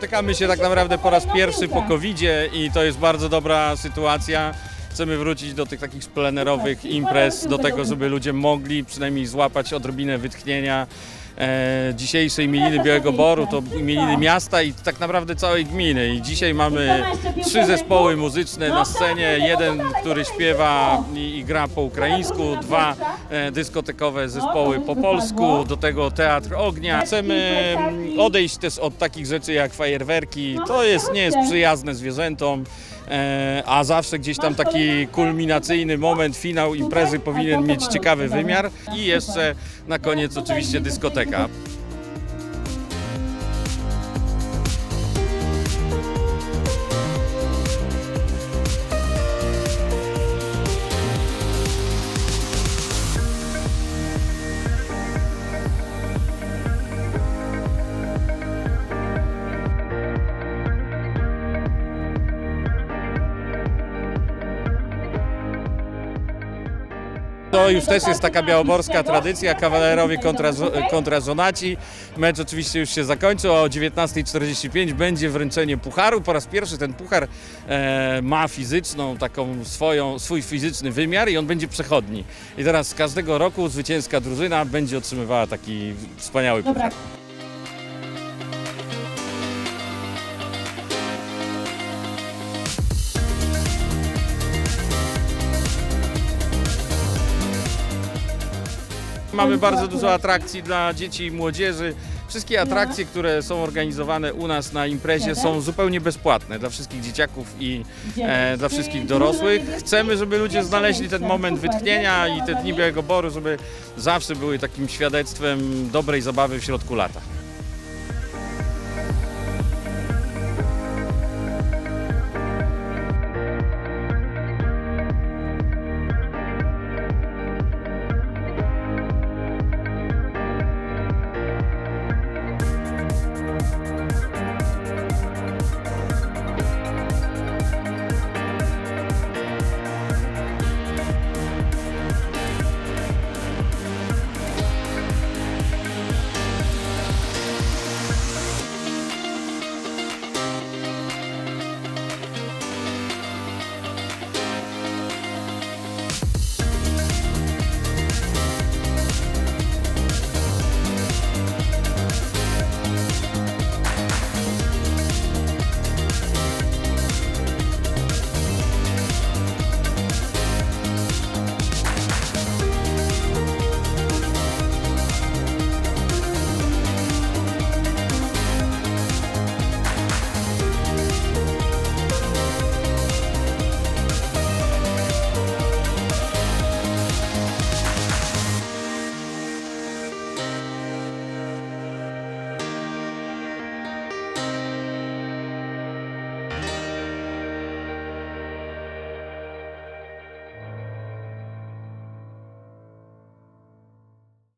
Spotykamy się tak naprawdę po raz pierwszy po covid i to jest bardzo dobra sytuacja. Chcemy wrócić do tych takich plenerowych imprez, do tego, żeby ludzie mogli przynajmniej złapać odrobinę wytchnienia. E, dzisiejsze imieniny Białego Boru to imieniny miasta i tak naprawdę całej gminy. I dzisiaj mamy trzy zespoły muzyczne na scenie. Jeden, który śpiewa i, i gra po ukraińsku, dwa e, dyskotekowe zespoły po polsku, do tego Teatr Ognia. Chcemy mm, odejść też od takich rzeczy jak fajerwerki. To jest, nie jest przyjazne zwierzętom. E, a zawsze gdzieś tam taki kulminacyjny moment, finał imprezy powinien mieć ciekawy wymiar i jeszcze na koniec oczywiście dyskoteka. up. To już też jest taka białoborska tradycja, kawalerowie kontra, kontra żonaci. Mecz oczywiście już się zakończył, a o 19.45 będzie wręczenie pucharu. Po raz pierwszy ten puchar e, ma fizyczną, taką swoją, swój fizyczny wymiar i on będzie przechodni. I teraz z każdego roku zwycięska drużyna będzie otrzymywała taki wspaniały puchar. Mamy bardzo dużo atrakcji dla dzieci i młodzieży. Wszystkie atrakcje, które są organizowane u nas na imprezie są zupełnie bezpłatne dla wszystkich dzieciaków i e, dla wszystkich dorosłych. Chcemy, żeby ludzie znaleźli ten moment wytchnienia i te dni Białego Boru, żeby zawsze były takim świadectwem dobrej zabawy w środku lata.